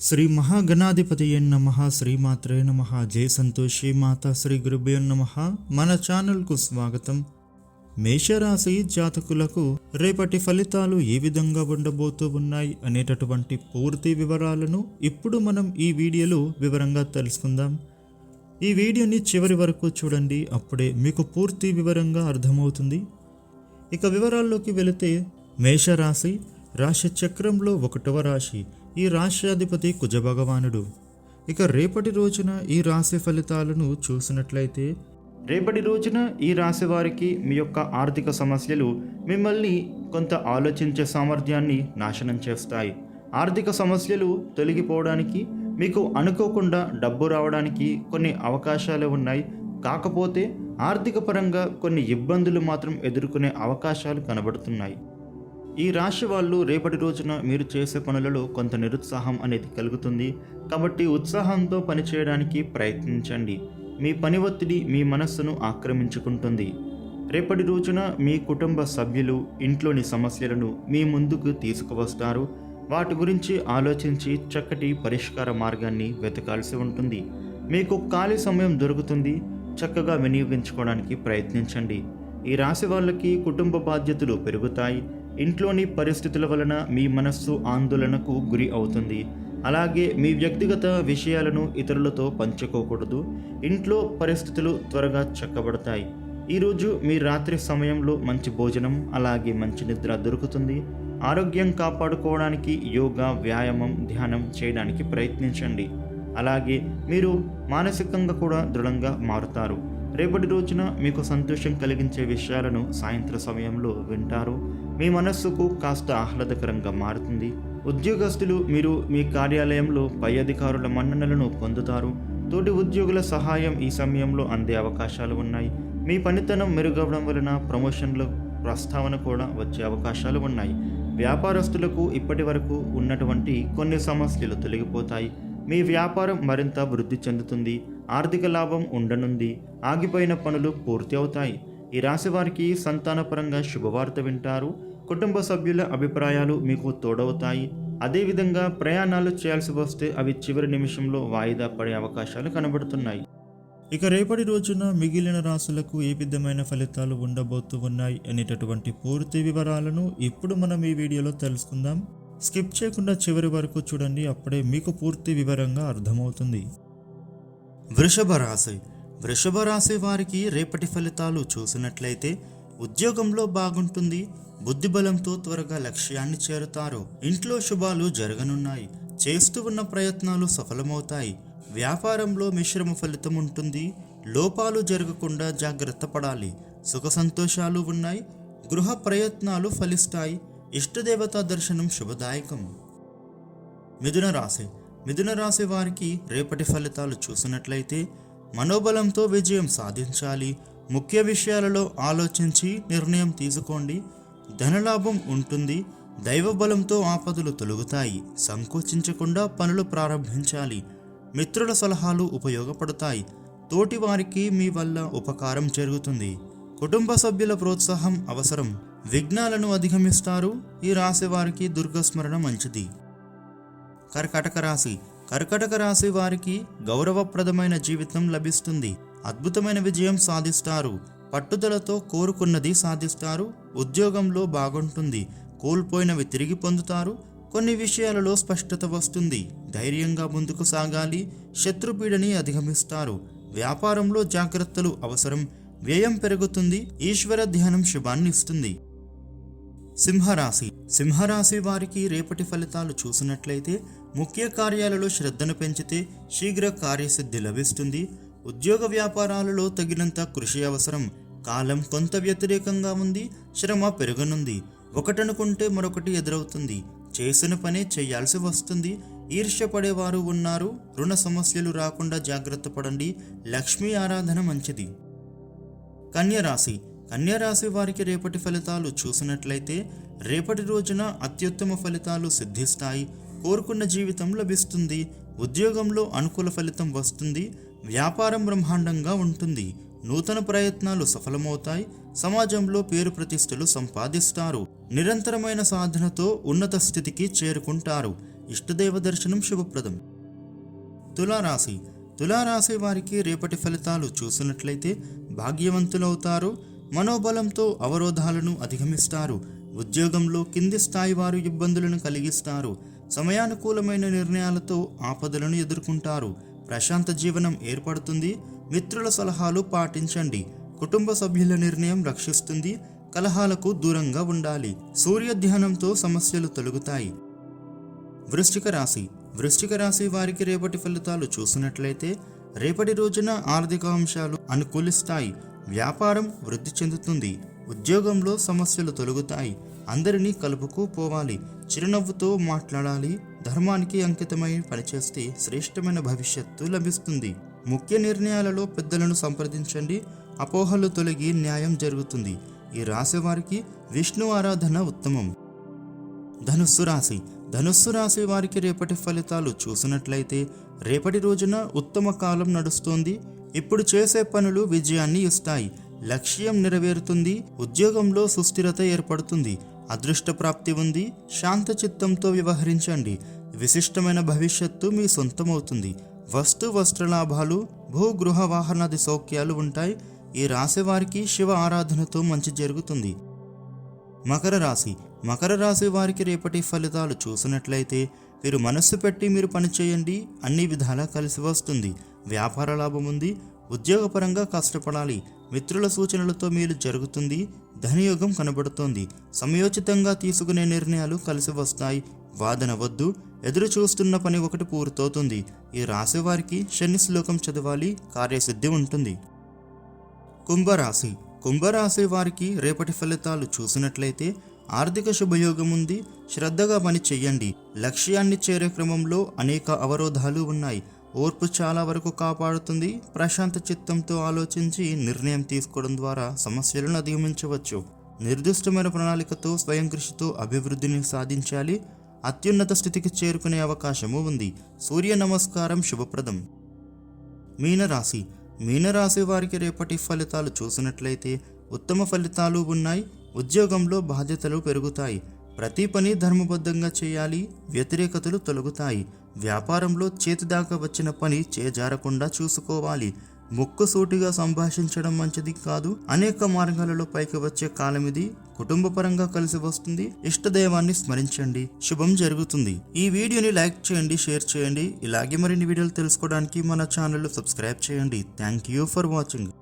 శ్రీ మహాగణాధిపతి నమ శ్రీమాత్రే నమ జయ సంతోషి మాత శ్రీ గురుభ్యో నమ. మన ఛానల్కు స్వాగతం. మేషరాశి జాతకులకు రేపటి ఫలితాలు ఏ విధంగా ఉండబోతూ ఉన్నాయి అనేటటువంటి పూర్తి వివరాలను ఇప్పుడు మనం ఈ వీడియోలో వివరంగా తెలుసుకుందాం. ఈ వీడియోని చివరి వరకు చూడండి అప్పుడే మీకు పూర్తి వివరంగా అర్థమవుతుంది. ఇక వివరాల్లోకి వెళితే మేషరాశి రాశి చక్రంలో ఒకటవ రాశి ఈ రాష్ట్రాధిపతి కుజభగవానుడు. ఇక రేపటి రోజున ఈ రాశి ఫలితాలను చూసినట్లయితే రేపటి రోజున ఈ రాశి వారికి మీ యొక్క ఆర్థిక సమస్యలు మిమ్మల్ని కొంత ఆలోచించే సామర్థ్యాన్ని నాశనం చేస్తాయి. ఆర్థిక సమస్యలు తొలగిపోవడానికి మీకు అనుకోకుండా డబ్బు రావడానికి కొన్ని అవకాశాలు ఉన్నాయి. కాకపోతే ఆర్థిక పరంగా కొన్ని ఇబ్బందులు మాత్రం ఎదుర్కొనే అవకాశాలు కనబడుతున్నాయి. ఈ రాశి వాళ్ళు రేపటి రోజున మీరు చేసే పనులలో కొంత నిరుత్సాహం అనేది కలుగుతుంది. కాబట్టి ఉత్సాహంతో పనిచేయడానికి ప్రయత్నించండి. మీ పని ఒత్తిడి మీ మనస్సును ఆక్రమించుకుంటుంది. రేపటి రోజున మీ కుటుంబ సభ్యులు ఇంట్లోని సమస్యలను మీ ముందుకు తీసుకువస్తారు. వాటి గురించి ఆలోచించి చక్కటి పరిష్కార మార్గాన్ని వెతకాల్సి ఉంటుంది. మీకు ఖాళీ సమయం దొరుకుతుంది. చక్కగా వినియోగించుకోవడానికి ప్రయత్నించండి. ఈ రాశి వాళ్ళకి కుటుంబ బాధ్యతలు పెరుగుతాయి. ఇంట్లోని పరిస్థితుల వలన మీ మనస్సు ఆందోళనకు గురి అవుతుంది. అలాగే మీ వ్యక్తిగత విషయాలను ఇతరులతో పంచుకోకూడదు. ఇంట్లో పరిస్థితులు త్వరగా చక్కబడతాయి. ఈరోజు మీ రాత్రి సమయంలో మంచి భోజనం అలాగే మంచి నిద్ర దొరుకుతుంది. ఆరోగ్యం కాపాడుకోవడానికి యోగా వ్యాయామం ధ్యానం చేయడానికి ప్రయత్నించండి. అలాగే మీరు మానసికంగా కూడా దృఢంగా మారుతారు. రేపటి రోజున మీకు సంతోషం కలిగించే విషయాలను సాయంత్ర సమయంలో వింటారు. మీ మనస్సుకు కాస్త ఆహ్లాదకరంగా మారుతుంది. ఉద్యోగస్తులు మీరు మీ కార్యాలయంలో పై అధికారుల మన్ననలను పొందుతారు. తోటి ఉద్యోగుల సహాయం ఈ సమయంలో అందే అవకాశాలు ఉన్నాయి. మీ పనితనం మెరుగవడం వలన ప్రమోషన్ల ప్రస్తావన కూడా వచ్చే అవకాశాలు ఉన్నాయి. వ్యాపారస్తులకు ఇప్పటి వరకు ఉన్నటువంటి కొన్ని సమస్యలు తొలగిపోతాయి. మీ వ్యాపారం మరింత వృద్ధి చెందుతుంది. ఆర్థిక లాభం ఉండనుంది. ఆగిపోయిన పనులు పూర్తి అవుతాయి. ఈ రాశి వారికి సంతానపరంగా శుభవార్త వింటారు. కుటుంబ సభ్యుల అభిప్రాయాలు మీకు తోడవుతాయి. అదేవిధంగా ప్రయాణాలు చేయాల్సి వస్తే అవి చివరి నిమిషంలో వాయిదా పడే అవకాశాలు కనబడుతున్నాయి. ఇక రేపటి రోజున మిగిలిన రాసులకు ఏ విధమైన ఫలితాలు ఉండబోతూ ఉన్నాయి అనేటటువంటి పూర్తి వివరాలను ఇప్పుడు మనం ఈ వీడియోలో తెలుసుకుందాం. స్కిప్ చేయకుండా చివరి వరకు చూడండి. అప్పుడే మీకు పూర్తి వివరంగా అర్థమవుతుంది. వృషభ రాశి వృషభ రాశి వారికి రేపటి ఫలితాలు చూసినట్లయితే ఉద్యోగంలో బాగుంటుంది బుద్ధిబలంతో త్వరగా లక్ష్యాన్ని చేరుతారు. ఇంట్లో శుభాలు జరగనున్నాయి చేస్తూ ఉన్న ప్రయత్నాలు సఫలమవుతాయి. వ్యాపారంలో మిశ్రమ ఫలితం ఉంటుంది లోపాలు జరగకుండా జాగ్రత్త పడాలి. సుఖ సంతోషాలు ఉన్నాయి గృహ ప్రయత్నాలు ఫలిస్తాయి. ఇష్టదేవతా దర్శనం శుభదాయకం. మిథున రాశి. మిథున రాశి వారికి రేపటి ఫలితాలు చూసినట్లయితే మనోబలంతో విజయం సాధించాలి. ముఖ్య విషయాలలో ఆలోచించి నిర్ణయం తీసుకోండి. ధనలాభం ఉంటుంది. దైవ బలంతో ఆపదలు తొలుగుతాయి. సంకోచించకుండా పనులు ప్రారంభించాలి. మిత్రుల సలహాలు ఉపయోగపడతాయి. తోటి వారికి మీ వల్ల ఉపకారం జరుగుతుంది. కుటుంబ సభ్యుల ప్రోత్సాహం అవసరం. విఘ్నాలను అధిగమిస్తారు. ఈ రాశి వారికి దుర్గస్మరణ మంచిది. కర్కటక రాశి. కర్కటక రాశి వారికి గౌరవప్రదమైన జీవితం లభిస్తుంది. అద్భుతమైన విజయం సాధిస్తారు. పట్టుదలతో కోరుకున్నది సాధిస్తారు. ఉద్యోగంలో బాగుంటుంది. కోల్పోయినవి తిరిగి పొందుతారు. కొన్ని విషయాలలో స్పష్టత వస్తుంది. ధైర్యంగా ముందుకు సాగాలి. శత్రుపీడని అధిగమిస్తారు. వ్యాపారంలో జాగ్రత్తలు అవసరం. వ్యయం పెరుగుతుంది. ఈశ్వర ధ్యానం శుభాన్ని ఇస్తుంది. సింహరాశి. సింహరాశి వారికి రేపటి ఫలితాలు చూసినట్లయితే ముఖ్య కార్యాలలో శ్రద్ధను పెంచితే శీఘ్ర కార్యసిద్ధి లభిస్తుంది. ఉద్యోగ వ్యాపారాలలో తగినంత కృషి అవసరం. కాలం కొంత వ్యతిరేకంగా ఉంది. శ్రమ పెరగనుంది. ఒకటనుకుంటే మరొకటి ఎదురవుతుంది. చేసిన పనే చేయాల్సి వస్తుంది. ఈర్ష్యపడేవారు ఉన్నారు. రుణ సమస్యలు రాకుండా జాగ్రత్త పడండి. లక్ష్మీ ఆరాధన మంచిది. కన్యరాశి. కన్యరాశి వారికి రేపటి ఫలితాలు చూసినట్లయితే రేపటి రోజున అత్యుత్తమ ఫలితాలు సిద్ధిస్తాయి. కోరుకున్న జీవితం లభిస్తుంది. ఉద్యోగంలో అనుకూల ఫలితం వస్తుంది. వ్యాపారం బ్రహ్మాండంగా ఉంటుంది. నూతన ప్రయత్నాలు సఫలమవుతాయి. సమాజంలో పేరు ప్రతిష్టలు సంపాదిస్తారు. నిరంతరమైన సాధనతో ఉన్నత స్థితికి చేరుకుంటారు. ఇష్టదేవ దర్శనం శుభప్రదం. తులారాశి. తులారాశి వారికి రేపటి ఫలితాలు చూసినట్లయితే భాగ్యవంతులవుతారు. మనోబలంతో అవరోధాలను అధిగమిస్తారు. ఉద్యోగంలో కింది స్థాయి వారు ఇబ్బందులను కలిగిస్తారు. సమయానుకూలమైన నిర్ణయాలతో ఆపదలను ఎదుర్కొంటారు. ప్రశాంత జీవనం ఏర్పడుతుంది. మిత్రుల సలహాలు పాటించండి. కుటుంబ సభ్యుల నిర్ణయం రక్షిస్తుంది. కలహాలకు దూరంగా ఉండాలి. సూర్య ధ్యానంతో సమస్యలు తొలగుతాయి. వృశ్చిక రాశి. వృశ్చిక రాశి వారికి రేపటి ఫలితాలు చూసినట్లయితే రేపటి రోజున ఆర్థిక అంశాలు అనుకూలిస్తాయి. వ్యాపారం వృద్ధి చెందుతుంది. ఉద్యోగంలో సమస్యలు తొలగుతాయి. అందరినీ కలుపుకు పోవాలి. చిరునవ్వుతో మాట్లాడాలి. ధర్మానికి అంకితమై పనిచేస్తే శ్రేష్టమైన భవిష్యత్తు లభిస్తుంది. ముఖ్య నిర్ణయాలలో పెద్దలను సంప్రదించండి. అపోహలు తొలగి న్యాయం జరుగుతుంది. ఈ రాశి వారికి విష్ణు ఆరాధన ఉత్తమం. ధనుస్సు రాశి. ధనుస్సు రాశి వారికి రేపటి ఫలితాలు చూసినట్లయితే రేపటి రోజున ఉత్తమ కాలం నడుస్తోంది. ఇప్పుడు చేసే పనులు విజయాన్ని ఇస్తాయి. లక్ష్యం నెరవేరుతుంది. ఉద్యోగంలో సుస్థిరత ఏర్పడుతుంది. అదృష్ట ప్రాప్తి ఉంది. శాంత చిత్తంతో వ్యవహరించండి. విశిష్టమైన భవిష్యత్తు మీ సొంతమవుతుంది. వస్తు వస్త్ర లాభాలు భూ వాహనాది సౌఖ్యాలు ఉంటాయి. ఈ రాశి వారికి శివ ఆరాధనతో మంచి జరుగుతుంది. మకర రాశి. మకర రాశి వారికి రేపటి ఫలితాలు చూసినట్లయితే మీరు మనస్సు పెట్టి మీరు పనిచేయండి అన్ని విధాలా కలిసి వస్తుంది. వ్యాపార లాభం ఉంది. ఉద్యోగపరంగా కష్టపడాలి. మిత్రుల సూచనలతో మీరు జరుగుతుంది. ధనయోగం కనబడుతోంది. సమయోచితంగా తీసుకునే నిర్ణయాలు కలిసి వస్తాయి. వాదన వద్దు. ఎదురు చూస్తున్న పని ఒకటి పూర్తవుతుంది. ఈ రాశి వారికి శని శ్లోకం చదవాలి. కార్యసిద్ధి ఉంటుంది. కుంభరాశి. కుంభరాశి వారికి రేపటి ఫలితాలు చూసినట్లయితే ఆర్థిక శుభయోగం ఉంది శ్రద్ధగా పని చెయ్యండి. లక్ష్యాన్ని చేరే క్రమంలో అనేక అవరోధాలు ఉన్నాయి. ఓర్పు చాలా వరకు కాపాడుతుంది. ప్రశాంత చిత్తంతో ఆలోచించి నిర్ణయం తీసుకోవడం ద్వారా సమస్యలను అధిగమించవచ్చు. నిర్దిష్టమైన ప్రణాళికతో స్వయం కృషితో అభివృద్ధిని సాధించాలి. అత్యున్నత స్థితికి చేరుకునే అవకాశము ఉంది. సూర్య నమస్కారం శుభప్రదం. మీనరాశి. మీనరాశి వారికి రేపటి ఫలితాలు చూసినట్లయితే ఉత్తమ ఫలితాలు ఉన్నాయి. ఉద్యోగంలో బాధ్యతలు పెరుగుతాయి. ప్రతి పని ధర్మబద్ధంగా చేయాలి వ్యతిరేకతలు తొలగుతాయి. వ్యాపారంలో చేతిదాకా వచ్చిన పని చేజారకుండా చూసుకోవాలి. ముక్కుసూటిగా సంభాషించడం మంచిది కాదు. అనేక మార్గాలలో పైకి వచ్చే కాలం ఇది. కుటుంబ పరంగా కలిసి వస్తుంది. ఇష్టదైవాన్ని స్మరించండి. శుభం జరుగుతుంది. ఈ వీడియోని లైక్ చేయండి షేర్ చేయండి. ఇలాగే మరిన్ని వీడియోలు తెలుసుకోవడానికి మన ఛానల్ సబ్స్క్రైబ్ చేయండి. Thank you for watching.